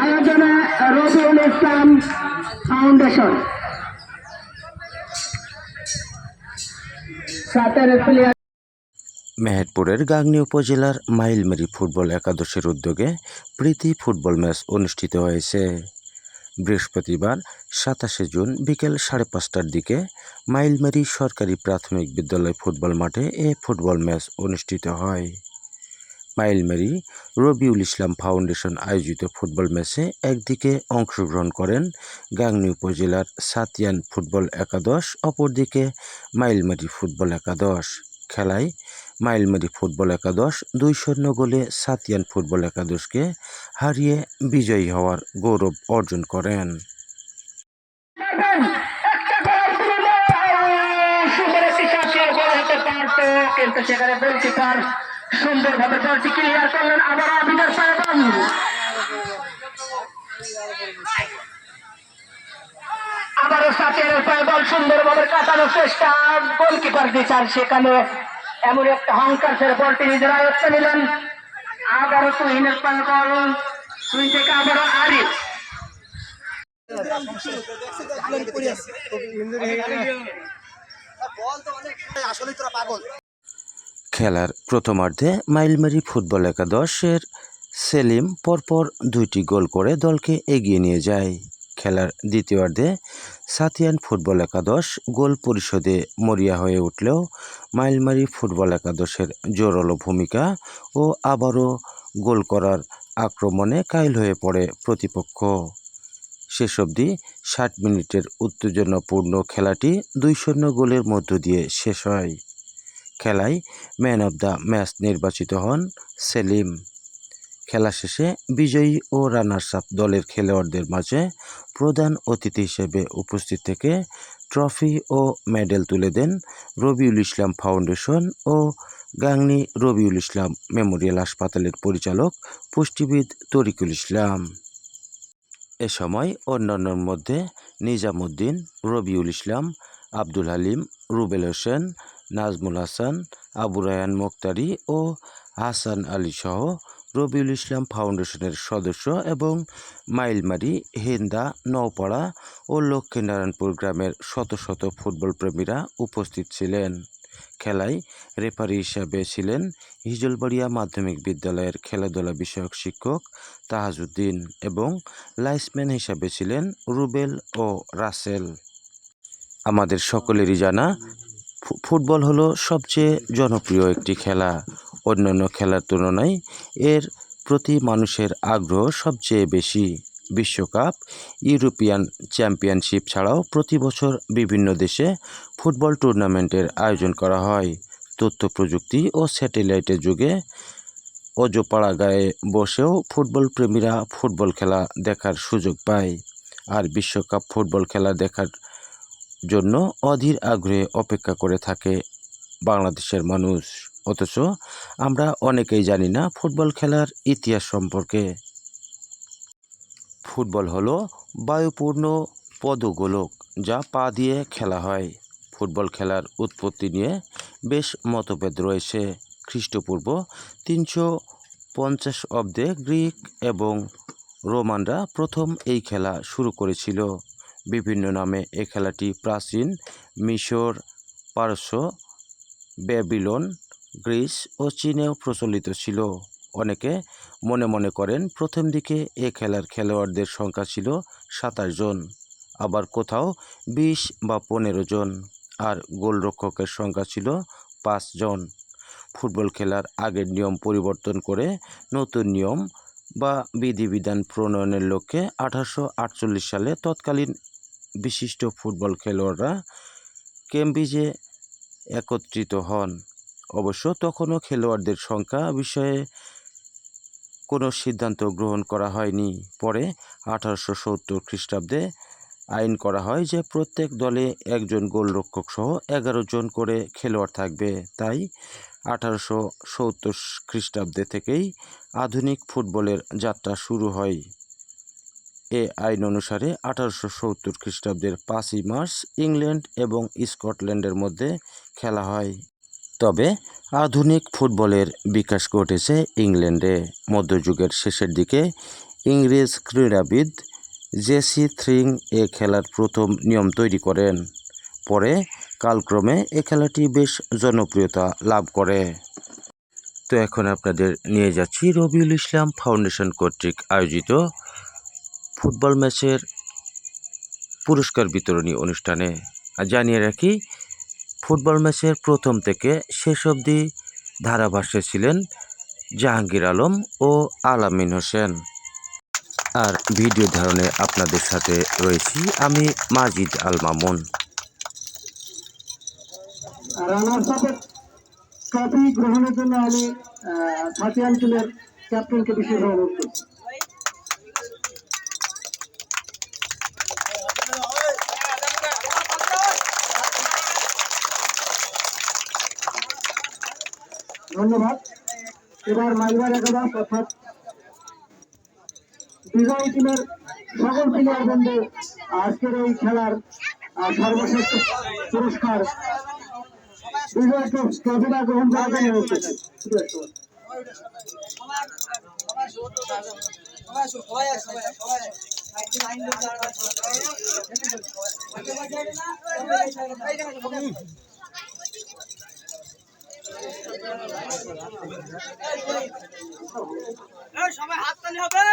আয়োজনে রবিউল ইসলাম ফাউন্ডেশন। মেহেরপুরের গাংনী উপজেলার মাইলমারি ফুটবল একাদশের উদ্যোগে প্রীতি ফুটবল ম্যাচ অনুষ্ঠিত হয়েছে। বৃহস্পতিবার সাতাশে জুন বিকেল সাড়ে পাঁচটার দিকে মাইলমারি সরকারি প্রাথমিক বিদ্যালয় ফুটবল মাঠে এ ফুটবল ম্যাচ অনুষ্ঠিত হয়। মাইলমারি রবিউল ইসলাম ফাউন্ডেশন আয়োজিত ফুটবল ম্যাচে একদিকে অংশগ্রহণ করেন গাংনী উপজেলার সাতিয়ান ফুটবল একাদশ, অপরদিকে মাইলমারি ফুটবল একাদশ। খেলায় মাইলমারি ফুটবল একাদশ দুই শূন্য গোলে সাতিয়ান ফুটবল একাদশকে হারিয়ে বিজয়ী হওয়ার গৌরব অর্জন করেন। কিন্তু সেখানে সুন্দরভাবে বলটি ক্লিয়ার করলেন আবার আবিদার সাহেবান আবারও সাতের পায়ে বল, সুন্দরভাবে কাটানোর চেষ্টা। গোলকিপার বিচার সেখানে এমন একটা হংকার ছেড়ে বলটি নিজের আয়ত্তে নিলেন। আবারও তুহিনের পায়ে বল, তুই থেকে আবারও আরিফ আসলে তোরা পাগল। খেলার প্রথমার্ধে মাইলমারি ফুটবল একাদশের সেলিম পরপর দুইটি গোল করে দলকে এগিয়ে নিয়ে যায়। খেলার দ্বিতীয়ার্ধে সাতিয়ান ফুটবল একাদশ গোল পরিশোধে মরিয়া হয়ে উঠলেও মাইলমারি ফুটবল একাদশের জোরালো ভূমিকা ও আবারও গোল করার আক্রমণে কাইল হয়ে পড়ে প্রতিপক্ষ। শেষ অবধি ষাট মিনিটের উত্তেজনাপূর্ণ খেলাটি দুই শূন্য গোলের মধ্য দিয়ে শেষ হয়। খেলায় ম্যান অব দ্য ম্যাচ নির্বাচিত হন সেলিম। খেলা শেষে বিজয়ী ও রানার্স আপ দলের খেলোয়াড়দের মাঝে প্রধান অতিথি হিসেবে উপস্থিত থেকে ট্রফি ও মেডেল তুলে দেন রবিউল ইসলাম ফাউন্ডেশন ও গাংনী রবিউল ইসলাম মেমোরিয়াল হাসপাতালের পরিচালক পুষ্টিবিদ তরিকুল ইসলাম। এ সময় অন্যান্যর মধ্যে নিজামুদ্দিন, রবিউল ইসলাম, আব্দুল হালিম, রুবেল হোসেন নাজমুল হাসান, আবু রায়ান মোক্তারি ও হাসান আলী সহ রবিউল ইসলাম ফাউন্ডেশনের সদস্য এবং মাইলমারি, হিন্দা, নওপাড়া ও লক্ষ্মীনারায়ণপুর গ্রামের শত শত ফুটবল প্রেমীরা উপস্থিত ছিলেন। খেলায় রেফারি হিসাবে ছিলেন হিজলবাড়িয়া মাধ্যমিক বিদ্যালয়ের খেলাধুলা বিষয়ক শিক্ষক তাহাজউদ্দিন এবং লাইসম্যান হিসাবে ছিলেন রুবেল ও রাসেল। আমাদের সকলেরই জানা ফুটবল হলো সবচেয়ে জনপ্রিয় একটি খেলা। অন্যান্য খেলার তুলনায় এর প্রতি মানুষের আগ্রহ সবচেয়ে বেশি। বিশ্বকাপ, ইউরোপিয়ান চ্যাম্পিয়নশিপ ছাড়াও প্রতি বছর বিভিন্ন দেশে ফুটবল টুর্নামেন্টের আয়োজন করা হয়। তথ্য প্রযুক্তি ও স্যাটেলাইটের যুগে অজপাড়া গায়ে বসেও ফুটবল প্রেমীরা ফুটবল খেলা দেখার সুযোগ পায়। আর বিশ্বকাপ ফুটবল খেলা দেখার জন্য অধীর আগ্রহে অপেক্ষা করে থাকে বাংলাদেশের মানুষ। অথচ আমরা অনেকেই জানি না ফুটবল খেলার ইতিহাস সম্পর্কে। ফুটবল হলো বায়ুপূর্ণ পদগোলক যা পা দিয়ে খেলা হয়। ফুটবল খেলার উৎপত্তি নিয়ে বেশ মতভেদ রয়েছে। খ্রিস্টপূর্ব তিনশো পঞ্চাশ অব্দে গ্রিক এবং রোমানরা প্রথম এই খেলা শুরু করেছিল। বিভিন্ন নামে এই খেলাটি প্রাচীন মিশর, পারস্য, ব্যাবিলন, গ্রিস ও চীনেও প্রচলিত ছিল। অনেকে মনে মনে করেন প্রথম দিকে এ খেলার খেলোয়াড়দের সংখ্যা ছিল সাতাশ জন, আবার কোথাও বিশ বা পনেরো জন, আর গোলরক্ষকের সংখ্যা ছিল পাঁচ জন। ফুটবল খেলার আগের নিয়ম পরিবর্তন করে নতুন নিয়ম বা বিধিবিধান প্রণয়নের লক্ষ্যে আঠারোশো আটচল্লিশ সালে তৎকালীন বিশিষ্ট ফুটবল খেলোয়াড়রা কেমব্রিজে একত্রিত হন। অবশ্য তখনও খেলোয়াড়দের সংখ্যা বিষয়ে কোনো সিদ্ধান্ত গ্রহণ করা হয়নি। পরে আঠারোশো সত্তর খ্রিস্টাব্দে আইন করা হয় যে প্রত্যেক দলে একজন গোলরক্ষক সহ এগারো জন করে খেলোয়াড় থাকবে। তাই আঠারোশো সত্তর খ্রিস্টাব্দে থেকেই আধুনিক ফুটবলের যাত্রা শুরু হয়। এ আইন অনুসারে আঠারোশো সত্তর খ্রিস্টাব্দের পাঁচই মার্চ ইংল্যান্ড এবং স্কটল্যান্ডের মধ্যে খেলা হয়। তবে আধুনিক ফুটবলের বিকাশ ঘটেছে ইংল্যান্ডে। মধ্যযুগের শেষের দিকে ইংরেজ ক্রীড়াবিদ জেসি থ্রিং এ খেলার প্রথম নিয়ম তৈরি করেন। পরে কালক্রমে এ খেলাটি বেশ জনপ্রিয়তা লাভ করে। তো এখন আপনাদের নিয়ে যাচ্ছি রবিউল ইসলাম ফাউন্ডেশন কর্তৃক আয়োজিত ফুটবল ম্যাচের পুরস্কার বিতরণী অনুষ্ঠানে জানিয়ে রাখি ফুটবল ম্যাচের প্রথম থেকে শেষ অবধি ধারাভাষ্যে ছিলেন জাহাঙ্গীর আলম ও আলামিন হোসেন। আর ভিডিও ধারণে আপনাদের সাথে রয়েছি আমি মাজিদ আল মামুন। ট্রফি গ্রহণের জন্য আমি আহ, সাতিয়ান ক্যাপ্টেনকে বিশেষ অনুরোধ করছি। ধন্যবাদ এবার মাইবার একাদশ অর্থাৎ বিজয়ী টিমের সকল প্লেয়ার বন্ধু আজকের এই খেলার আহ, সর্বশ্রেষ্ঠ পুরস্কার বিজয় ট্রফিটা গ্রহণ করার জন্য। সবাই হাততালি হবে।